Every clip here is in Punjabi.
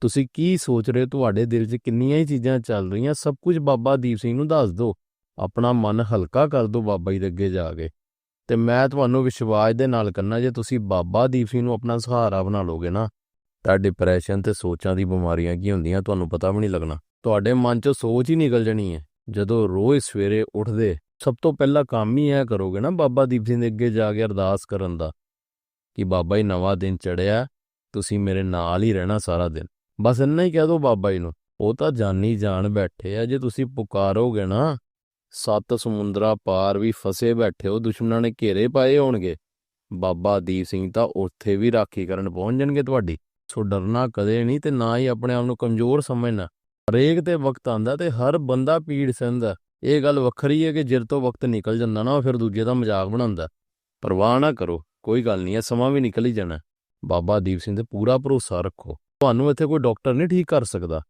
ਤੁਸੀਂ ਕੀ ਸੋਚ ਰਹੇ ਹੋ? ਤੁਹਾਡੇ ਦਿਲ 'ਚ ਕਿੰਨੀਆਂ ਹੀ ਚੀਜ਼ਾਂ ਚੱਲ ਰਹੀਆਂ। ਸਭ ਕੁਝ ਬਾਬਾ ਦੀਪ ਸਿੰਘ ਨੂੰ ਦੱਸ ਦਿਓ। ਆਪਣਾ ਮਨ ਹਲਕਾ ਕਰ ਦਿਓ ਬਾਬਾ ਜੀ ਦੇ ਅੱਗੇ ਜਾ ਕੇ। ਤੇ ਮੈਂ ਤੁਹਾਨੂੰ ਵਿਸ਼ਵਾਸ ਦੇ ਨਾਲ ਕਰਨਾ ਜੇ ਤੁਸੀਂ ਬਾਬਾ ਦੀਪ ਸਿੰਘ ਨੂੰ ਆਪਣਾ ਸਹਾਰਾ ਬਣਾ ਲੋਗੇ ਨਾ, ਤਾਂ ਡਿਪਰੈਸ਼ਨ ਤੇ ਸੋਚਾਂ ਦੀ ਬਿਮਾਰੀਆਂ ਕੀ ਹੁੰਦੀਆਂ, ਤੁਹਾਨੂੰ ਪਤਾ ਵੀ ਨਹੀਂ ਲੱਗਣਾ। ਤੁਹਾਡੇ ਮਨ 'ਚੋਂ ਸੋਚ ਹੀ ਨਿਕਲ ਜਾਣੀ ਹੈ। ਜਦੋਂ ਰੋਜ਼ ਸਵੇਰੇ ਉੱਠਦੇ, ਸਭ ਤੋਂ ਪਹਿਲਾ ਕੰਮ ਹੀ ਇਹ ਕਰੋਗੇ ਨਾ ਬਾਬਾ ਦੀਪ ਸਿੰਘ ਦੇ ਅੱਗੇ ਜਾ ਕੇ ਅਰਦਾਸ ਕਰਨ ਦਾ, ਕਿ ਬਾਬਾ ਜੀ ਨਵਾਂ ਦਿਨ ਚੜਿਆ ਤੁਸੀਂ ਮੇਰੇ ਨਾਲ ਹੀ ਰਹਿਣਾ ਸਾਰਾ ਦਿਨ। ਬਸ ਇੰਨਾ ਹੀ ਕਹਿ ਦੋ ਬਾਬਾ ਜੀ ਨੂੰ, ਉਹ ਤਾਂ ਜਾਨੀ ਜਾਣ ਬੈਠੇ ਆ, ਜੇ ਤੁਸੀਂ ਪੁਕਾਰੋਗੇ ਨਾ, ਸੱਤ ਸਮੁੰਦਰਾ ਪਾਰ ਵੀ ਫਸੇ ਬੈਠੇ ਹੋ, ਦੁਸ਼ਮਣਾਂ ਨੇ ਘੇਰੇ ਪਾਏ ਹੋਣਗੇ। ਬਾਬਾ ਦੀਪ ਸਿੰਘ ਤਾਂ ਉੱਥੇ ਵੀ ਰਾਖੀ ਕਰਨ ਪਹੁੰਚ ਜਾਣਗੇ ਤੁਹਾਡੀ। ਸੋ ਡਰਨਾ ਕਦੇ ਨਹੀਂ ਤੇ ਨਾ ਹੀ ਆਪਣੇ ਆਪ ਨੂੰ ਕਮਜ਼ੋਰ ਸਮਝਣਾ। ਹਰੇਕ ਤੇ ਵਕਤ ਆਂਦਾ ਤੇ ਹਰ ਬੰਦਾ ਪੀੜ ਸਹਿੰਦਾ ਇਹ ਗੱਲ ਵੱਖਰੀ ਹੈ ਕਿ ਜਿਰ ਤੋਂ ਵਕਤ ਨਿਕਲ ਜਾਂਦਾ ਨਾ, ਉਹ ਫਿਰ ਦੂਜੇ ਦਾ ਮਜ਼ਾਕ ਬਣਾਉਂਦਾ ਪਰਵਾਹ ਨਾ ਕਰੋ, ਕੋਈ ਗੱਲ ਨਹੀਂ ਹੈ ਸਮਾਂ ਵੀ ਨਿਕਲ ਹੀ ਜਾਣਾ ਬਾਬਾ ਦੀਪ ਸਿੰਘ ਤੇ ਪੂਰਾ ਭਰੋਸਾ ਰੱਖੋ। ਤੁਹਾਨੂੰ ਇੱਥੇ ਕੋਈ ਡਾਕਟਰ ਨਹੀਂ ਠੀਕ ਕਰ ਸਕਦਾ,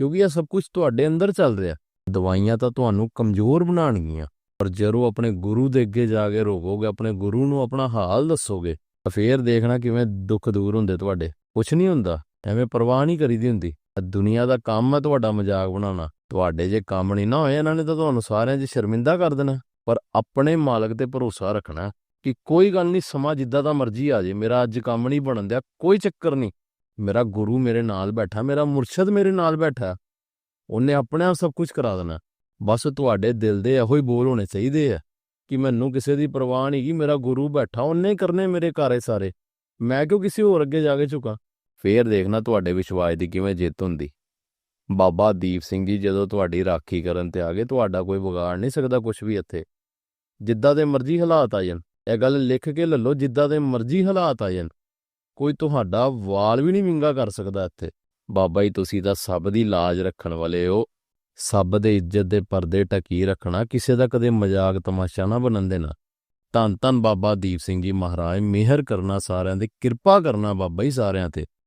ਕਿਉਂਕਿ ਇਹ ਸਭ ਕੁਝ ਤੁਹਾਡੇ ਅੰਦਰ ਚੱਲ ਰਿਹਾ। ਦਵਾਈਆਂ ਤਾਂ ਤੁਹਾਨੂੰ ਕਮਜ਼ੋਰ ਬਣਾਉਣਗੀਆਂ, ਪਰ ਜਦੋਂ ਆਪਣੇ ਗੁਰੂ ਦੇ ਅੱਗੇ ਜਾ ਕੇ ਰੋਵੋਗੇ, ਆਪਣੇ ਗੁਰੂ ਨੂੰ ਆਪਣਾ ਹਾਲ ਦੱਸੋਗੇ, ਤਾਂ ਫੇਰ ਦੇਖਣਾ ਕਿਵੇਂ ਦੁੱਖ ਦੂਰ ਹੁੰਦੇ ਤੁਹਾਡੇ। ਕੁਛ ਨਹੀਂ ਹੁੰਦਾ, ਐਵੇਂ ਪਰਵਾਹ ਨਹੀਂ ਕਰੀਦੀ ਹੁੰਦੀ। ਇਹ ਦੁਨੀਆ ਦਾ ਕੰਮ ਹੈ ਤੁਹਾਡਾ ਮਜ਼ਾਕ ਬਣਾਉਣਾ। ਤੁਹਾਡੇ ਜੇ ਕੰਮ ਨਹੀਂ ਨਾ ਹੋਏ, ਇਹਨਾਂ ਨੇ ਤਾਂ ਤੁਹਾਨੂੰ ਸਾਰਿਆਂ 'ਚ ਸ਼ਰਮਿੰਦਾ ਕਰ ਦੇਣਾ। ਪਰ ਆਪਣੇ ਮਾਲਕ ਤੇ ਭਰੋਸਾ ਰੱਖਣਾ ਕਿ ਕੋਈ ਗੱਲ ਨਹੀਂ, ਸਮਾਂ ਜਿੱਦਾਂ ਦਾ ਮਰਜ਼ੀ ਆ ਜੇ ਮੇਰਾ ਅੱਜ ਕੰਮ ਨਹੀਂ ਬਣਨ ਦਿਆ, ਕੋਈ ਚੱਕਰ ਨਹੀਂ। ਮੇਰਾ ਗੁਰੂ ਮੇਰੇ ਨਾਲ ਬੈਠਾ, ਮੇਰਾ ਮੁਰਸ਼ਿਦ ਮੇਰੇ ਨਾਲ ਬੈਠਾ। ਉਹਨੇ ਆਪਣੇ ਆਪ ਸਭ ਕੁਝ ਕਰਾ ਦੇਣਾ। ਬਸ ਤੁਹਾਡੇ ਦਿਲ ਦੇ ਇਹੋ ਹੀ ਬੋਲ ਹੋਣੇ ਚਾਹੀਦੇ ਆ ਕਿ ਮੈਨੂੰ ਕਿਸੇ ਦੀ ਪਰਵਾਹ ਨਹੀਂ ਕਿ ਮੇਰਾ ਗੁਰੂ ਬੈਠਾ, ਉਹਨੇ ਕਰਨੇ ਮੇਰੇ ਘਰੇ ਸਾਰੇ। ਮੈਂ ਕਿਉਂ ਕਿਸੇ ਹੋਰ ਅੱਗੇ ਜਾ ਕੇ ਝੁਕਾਂ? ਫੇਰ ਦੇਖਣਾ ਤੁਹਾਡੇ ਵਿਸ਼ਵਾਸ ਦੀ ਕਿਵੇਂ ਜਿੱਤ ਹੁੰਦੀ। ਬਾਬਾ ਦੀਪ ਸਿੰਘ ਜੀ ਜਦੋਂ ਤੁਹਾਡੀ ਰਾਖੀ ਕਰਨ ਤੇ ਆ ਗਏ, ਤੁਹਾਡਾ ਕੋਈ ਵਿਗਾੜ ਨਹੀਂ ਸਕਦਾ ਕੁਝ ਵੀ ਇੱਥੇ। ਜਿੱਦਾਂ ਦੇ ਮਰਜ਼ੀ ਹਾਲਾਤ ਆ ਜਾਣ। ਇਹ ਗੱਲ ਲਿਖ ਕੇ ਲੈ ਲਓ, ਜਿੱਦਾਂ ਦੇ ਮਰਜ਼ੀ ਹਾਲਾਤ ਆ ਜਾਣ। ਕੋਈ ਤੁਹਾਡਾ ਵਾਲ ਵੀ ਨਹੀਂ ਵਿੰਗਾ ਕਰ ਸਕਦਾ ਇੱਥੇ। ਬਾਬਾ ਜੀ, ਤੁਸੀਂ ਤਾਂ ਸਭ ਦੀ ਲਾਜ ਰੱਖਣ ਵਾਲੇ ਹੋ। ਸਭ ਦੇ ਇੱਜ਼ਤ ਦੇ ਪਰਦੇ ਟਕੀ ਰੱਖਣਾ, ਕਿਸੇ ਦਾ ਕਦੇ ਮਜ਼ਾਕ ਤਮਾਸ਼ਾ ਨਾ ਬਣਨ ਦੇਣਾ। ਧੰਨ ਧੰਨ ਬਾਬਾ ਦੀਪ ਸਿੰਘ ਜੀ ਮਹਾਰਾਜ, ਮਿਹਰ ਕਰਨਾ ਸਾਰਿਆਂ ਦੀ ਕਿਰਪਾ ਕਰਨਾ ਬਾਬਾ ਜੀ ਸਾਰਿਆਂ ਤੇ।